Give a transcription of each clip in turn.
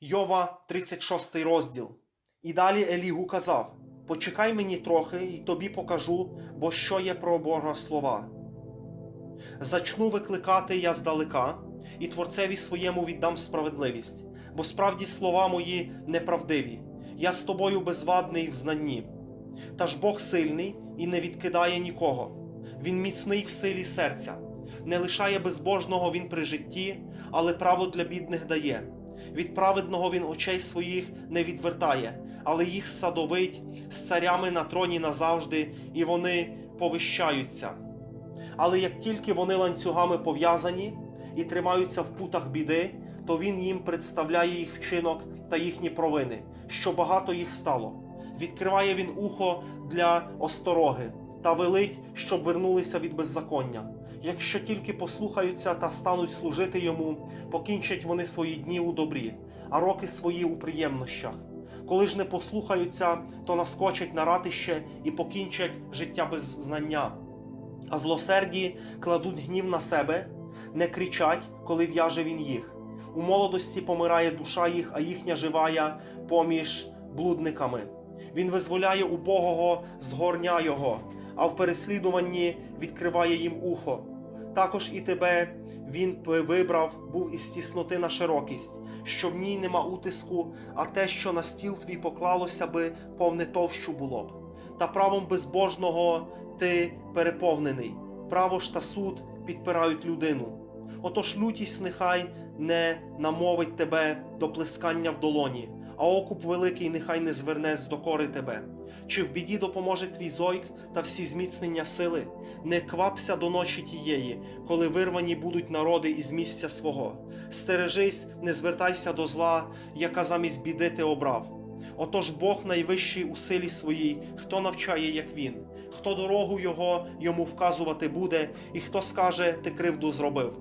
Йова, 36 розділ. І далі Елігу казав: Почекай мені трохи, і тобі покажу, бо що є про Божа слова. Зачну викликати я здалека, і творцеві своєму віддам справедливість, бо справді слова мої неправдиві. Я з тобою безвадний в знанні. Та ж Бог сильний і не відкидає нікого. Він міцний в силі серця, не лишає безбожного він при житті, але право для бідних дає. Від праведного він очей своїх не відвертає, але їх садовить з царями на троні назавжди, і вони повищаються. Але як тільки вони ланцюгами пов'язані і тримаються в путах біди, то він їм представляє їх вчинок та їхні провини, що багато їх стало. Відкриває він ухо для остороги та велить, щоб вернулися від беззаконня. Якщо тільки послухаються та стануть служити йому, покінчать вони свої дні у добрі, а роки свої у приємнощах. Коли ж не послухаються, то наскочать на ратище і покінчать життя без знання. А злосерді кладуть гнів на себе, не кричать, коли в'яже він їх. У молодості помирає душа їх, а їхня живая поміж блудниками. Він визволяє убогого з горня його, а в переслідуванні відкриває їм ухо. Також і тебе він вибрав, був із тісноти на широкість, що в ній нема утиску, а те, що на стіл твій поклалося би, повне товщу було б. Та правом безбожного ти переповнений, право ж та суд підпирають людину. Отож лютість нехай не намовить тебе до плескання в долоні, а окуп великий нехай не зверне з докори тебе. Чи в біді допоможе твій зойк та всі зміцнення сили? Не квапся до ночі тієї, коли вирвані будуть народи із місця свого. Стережись, не звертайся до зла, яка замість біди ти обрав. Отож Бог найвищий у силі своїй, хто навчає, як він, хто дорогу його йому вказувати буде, і хто скаже, ти кривду зробив.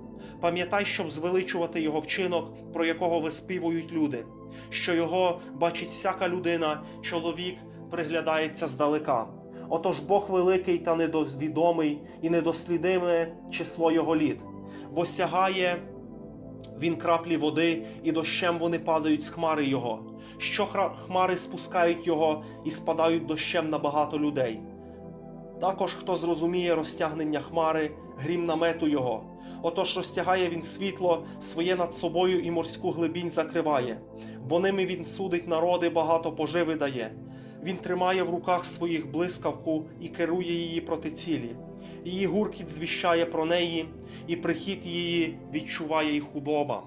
Пам'ятай, щоб звеличувати його вчинок, про якого виспівують люди, що його бачить всяка людина, чоловік приглядається здалека. Отож Бог великий та недовідомий і недослідиме число його літ, бо сягає він краплі води, і дощем вони падають з хмари його. Що хмари спускають його і спадають дощем на багато людей. Також хто зрозуміє розтягнення хмари, грім намету його. Отож розтягає він світло своє над собою і морську глибінь закриває, бо ними він судить народи, багато поживи дає. Він тримає в руках своїх блискавку і керує її проти цілі. Її гуркіт звіщає про неї, і прихід її відчуває й худоба.